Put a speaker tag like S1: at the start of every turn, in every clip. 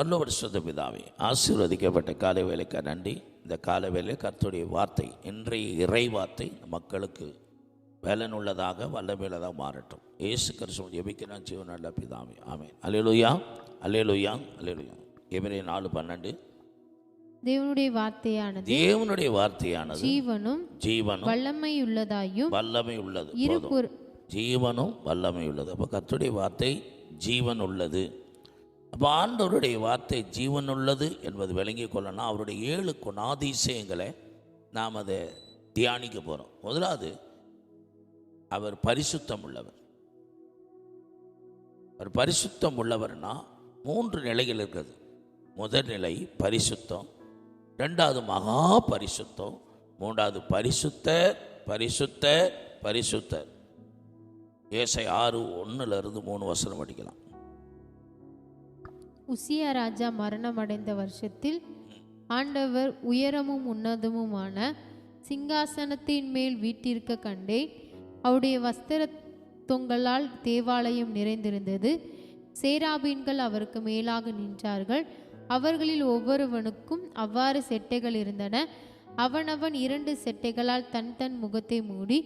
S1: பல்லவர் சுத்த பிதாவே ஆசீர்வதிக்கப்பட்ட காலை வேலைக்கு நன்றி. இந்த காலை வேலை கர்த்தருடைய வார்த்தை இன்றைய இறை வார்த்தை மக்களுக்கு பலனுள்ளதாக வல்லமையுள்ளதாக மாறட்டும். இயேசு கிறிஸ்துவ ஜெபிக்கிறான் ஜீவன் நல்ல பிதாவே ஆமென். அல்லேலூயா அல்லேலூயா அல்லேலூயா. எவரே நாலு பன்னெண்டு.
S2: தேவனுடைய வார்த்தையானது
S1: தேவனுடைய வார்த்தையானது
S2: ஜீவனும்
S1: ஜீவனும்
S2: வல்லமையுள்ளதாயும்
S1: வல்லமை உள்ளது போதும்.
S2: இருபுற
S1: ஜீவனும் வல்லமை உள்ளது அப்போ கர்த்தருடைய வார்த்தை ஜீவன் உள்ளது அப்போ ஆண்டவருடைய வார்த்தை ஜீவன் உள்ளது என்பது விளங்கி கொள்ளணும். அவருடைய ஏழு குணாதிசயங்களை நாம் அதை தியானிக்க போகிறோம் முதலாவது அவர் பரிசுத்தம் உள்ளவர் அவர் பரிசுத்தம் உள்ளவர்னா மூன்று நிலைகள் இருக்குது. முதல் நிலை பரிசுத்தம் ரெண்டாவது மகா பரிசுத்தம் மூன்றாவது பரிசுத்த பரிசுத்த பரிசுத்தர். ஏசை ஆறு ஒன்றுலேருந்து மூணு வசனம் படிக்கலாம்.
S2: உசியா ராஜா மரணமடைந்த வருஷத்தில் ஆண்டவர் உயரமும் உன்னதமுமான சிங்காசனத்தின் மேல் வீட்டிருக்க கண்டேன். அவருடைய வஸ்திர தொங்கலால் தேவாலயம் நிறைந்திருந்தது. சேராபீன்கள் அவருக்கு மேலாக நின்றார்கள். அவர்களில் ஒவ்வொருவனுக்கும் அவ்வாறு செட்டைகள் இருந்தன. அவனவன் இரண்டு செட்டைகளால் தன் தன் முகத்தை மூடி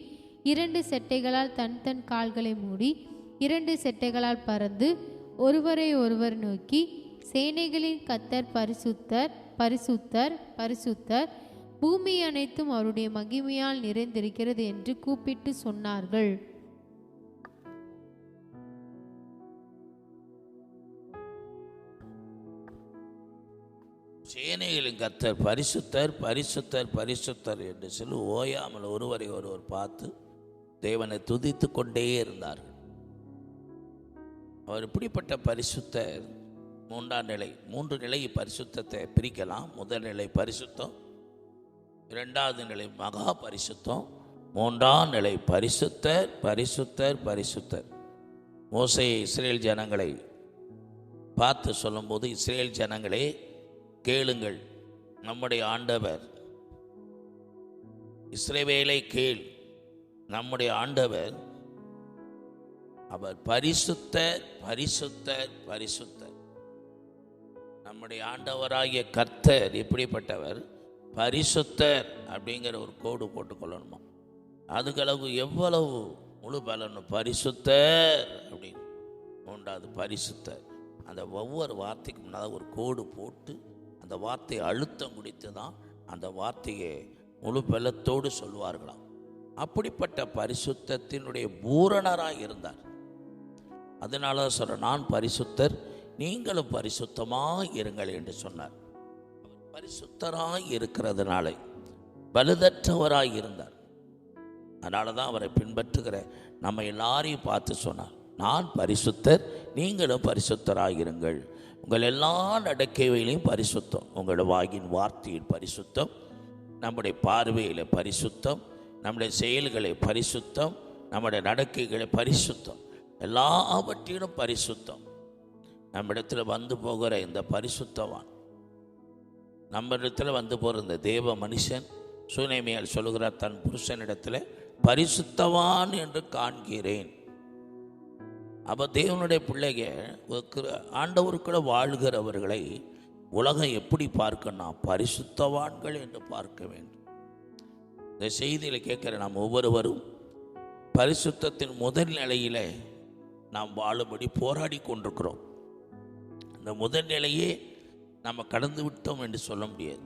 S2: இரண்டு செட்டைகளால் தன் தன் கால்களை மூடி இரண்டு செட்டைகளால் பறந்து ஒருவரை ஒருவர் நோக்கி சேனைகளின் கத்தர் பரிசுத்தர் பரிசுத்தர் பரிசுத்தர் பூமி அனைத்தும் அவருடைய மகிமையால் நிறைந்திருக்கிறது என்று கூப்பிட்டு சொன்னார்கள்.
S1: சேனைகளின் கத்தர் பரிசுத்தர் பரிசுத்தர் பரிசுத்தர் என்று சொல்லி ஓயாமல் ஒருவரை ஒருவர் பார்த்து தேவனை துதித்து கொண்டே இருந்தார்கள். அவர் இப்படிப்பட்ட பரிசுத்தர் மூன்றாம் நிலை மூன்று நிலை பரிசுத்தத்தை பிரிக்கலாம். முதல் நிலை பரிசுத்தம் இரண்டாவது நிலை மகா பரிசுத்தம் மூன்றாம் நிலை பரிசுத்தர் பரிசுத்தர் பரிசுத்தர். மோசை இஸ்ரேல் ஜனங்களை பார்த்து சொல்லும்போது இஸ்ரேல் ஜனங்களே கேளுங்கள் நம்முடைய ஆண்டவர் இஸ்ரேவேலை கேள் நம்முடைய ஆண்டவர் அவர் பரிசுத்தர் பரிசுத்தர் பரிசுத்தர். நம்முடைய ஆண்டவராகிய கர்த்தர் எப்படிப்பட்டவர்? பரிசுத்தர் அப்படிங்கிற ஒரு கோடு போட்டுக்கொள்ளணுமா? அதுக்களவு எவ்வளவு முழு பலனும் பரிசுத்தர் அப்படின்னு. மூன்றாவது பரிசுத்தர். அந்த ஒவ்வொரு வார்த்தைக்கு முன்னால் ஒரு கோடு போட்டு அந்த வார்த்தையை அழுத்தம் குடித்து தான் அந்த வார்த்தையை முழு பலத்தோடு சொல்வார்களாம் அப்படிப்பட்ட பரிசுத்தத்தினுடைய பூரணராக இருந்தார். அதனால தான் சொல்கிறேன் நான் பரிசுத்தர் நீங்களும் பரிசுத்தமாக இருங்கள் என்று சொன்னார். அவர் பரிசுத்தராக இருக்கிறதுனால பலுதற்றவராய் இருந்தார். அதனால தான் அவரை பின்பற்றுகிற நம்ம எல்லாரையும் பார்த்து சொன்னார் நான் பரிசுத்தர் நீங்களும் பரிசுத்தராக இருங்கள். உங்கள் எல்லா நடக்கையிலையும் பரிசுத்தம் உங்களோட வாயின் வார்த்தையில் பரிசுத்தம் நம்முடைய பார்வையில் பரிசுத்தம் நம்முடைய செயல்களை பரிசுத்தம் நம்முடைய நடக்கைகளை பரிசுத்தம். எல்லாவற்றிலும் பரிசுத்தம். நம்மிடத்தில் வந்து போகிற இந்த பரிசுத்தவான் நம்ம இடத்துல வந்து போகிற இந்த தேவ மனுஷன் சூனைமையால் சொல்கிறார் தன் புருஷனிடத்தில் பரிசுத்தவான் என்று காண்கிறேன். அப்போ தேவனுடைய பிள்ளைங்க ஆண்டவருக்குள்ள வாழ்கிறவர்களை உலகம் எப்படி பார்க்கணும் பரிசுத்தவான்கள் என்று பார்க்க வேண்டும். இந்த செய்தியில் கேட்குற நாம் ஒவ்வொருவரும் பரிசுத்தத்தின் முதல் நிலையில் நாம் வாழும்படி போராடி கொண்டிருக்கிறோம். அந்த முதல் நிலையே நம்ம கடந்து விட்டோம் என்று சொல்ல முடியாது.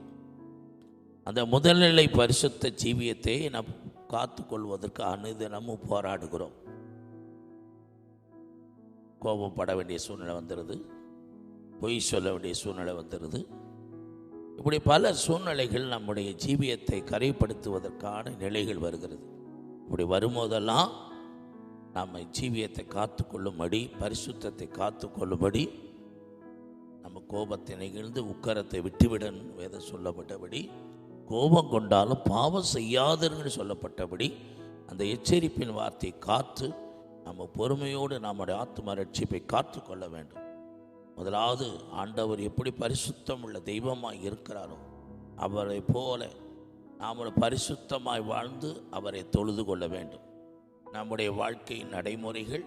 S1: அந்த முதல்நிலை பரிசுத்த ஜீவியத்தை நாம் காத்துக்கொள்வதற்கு அனுதினமும் போராடுகிறோம். கோபப்பட வேண்டிய சூழ்நிலை வந்துடுது பொய் சொல்ல வேண்டிய சூழ்நிலை வந்துடுது இப்படி பல சூழ்நிலைகள் நம்முடைய ஜீவியத்தை கரைப்படுத்துவதற்கான நிலைகள் வருகிறது. இப்படி வரும்போதெல்லாம் நம்ம ஜீவியத்தை காத்துக்கொள்ளும்படி பரிசுத்தத்தை காத்துக்கொள்ளும்படி நம்ம கோபத்தை நெகிழ்ந்து உக்கரத்தை விட்டுவிடன் வேதம் சொல்லப்பட்டபடி கோபம் கொண்டாலும் பாவம் செய்யாதன்னு சொல்லப்பட்டபடி அந்த எச்சரிப்பின் வார்த்தையை காத்து நம்ம பொறுமையோடு நம்முடைய ஆத்ம ரட்சிப்பை காத்து கொள்ள வேண்டும். முதலாவது ஆண்டவர் எப்படி பரிசுத்தம் உள்ள தெய்வமாக இருக்கிறாரோ அவரை போல நாம் பரிசுத்தமாய் வாழ்ந்து அவரை தொழுது கொள்ள வேண்டும். நம்முடைய வாழ்க்கையின் நடைமுறைகள்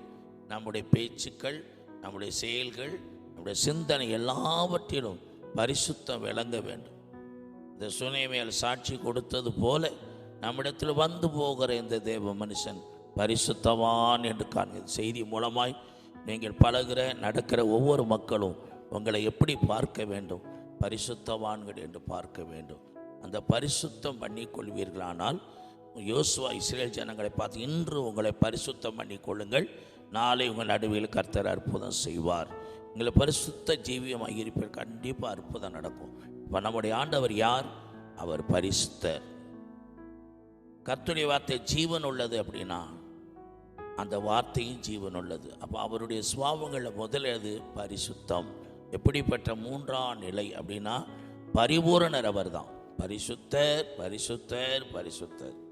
S1: நம்முடைய பேச்சுக்கள் நம்முடைய செயல்கள் நம்முடைய சிந்தனை எல்லாவற்றிலும் பரிசுத்தம் விளங்க வேண்டும். இந்த சுனைமையால் சாட்சி கொடுத்தது போல நம்மிடத்தில் வந்து போகிற இந்த தேவ மனுஷன் பரிசுத்தவான் என்று காண்கிறது செய்தி மூலமாய் நீங்கள் பழகுற நடக்கிற ஒவ்வொரு மக்களும் உங்களை எப்படி பார்க்க வேண்டும்? பரிசுத்தவான்கள் என்று பார்க்க வேண்டும். அந்த பரிசுத்தம் பண்ணிக்கொள்வீர்களானால் யோசுவா இஸ்ரேல் ஜனங்களை பார்த்து இன்று உங்களை பரிசுத்தம் பண்ணி கொள்ளுங்கள் நாளை உங்கள் நடுவில் கர்த்தர் அற்புதம் செய்வார். உங்களை பரிசுத்த ஜீவியமாக இருப்பீர். கண்டிப்பாக அற்புதம் நடக்கும். இப்போ நம்முடைய ஆண்டவர் யார்? அவர் பரிசுத்தர் கர்த்துடைய வார்த்தை ஜீவன் உள்ளது அப்படின்னா அந்த வார்த்தையும் ஜீவன் உள்ளது. அப்போ அவருடைய சுவாபங்களில் முதலது பரிசுத்தம். எப்படிப்பட்ட மூன்றாம் நிலை அப்படின்னா பரிபூரணர் அவர்தான். பரிசுத்தர் பரிசுத்தர் பரிசுத்தர்.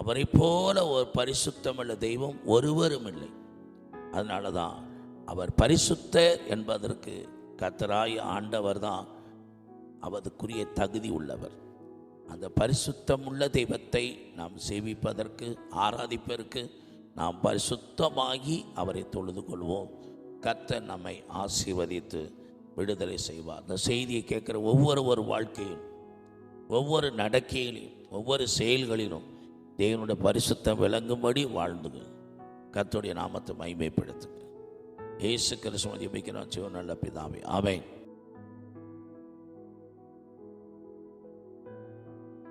S1: அவரை போல ஒரு பரிசுத்தமுள்ள தெய்வம் ஒருவரும் இல்லை. அதனால தான் அவர் பரிசுத்தர் என்பதற்கு கத்தராய் ஆண்டவர் தான் அவருக்குரிய தகுதி உள்ளவர். அந்த பரிசுத்தமுள்ள தெய்வத்தை நாம் சேவிப்பதற்கு ஆராதிப்பதற்கு நாம் பரிசுத்தமாகி அவரை தொழுது கொள்வோம். கர்த்தர் நம்மை ஆசீர்வதித்து விடுதலை செய்வார். இந்த செய்தியை கேட்குற ஒவ்வொரு ஒரு வாழ்க்கையிலும் ஒவ்வொரு நடக்கையிலும் ஒவ்வொரு செயல்களிலும் தேவனுடைய பரிசுத்தம் விளங்கும்படி வாழ்ந்துங்க கத்துடைய நாமத்தை மைமைப்படுத்துங்க இயேசு கிறிஸ்துவ ஜெபிக்கிறோம் சிவன் நல்ல பிதாவே. அவன்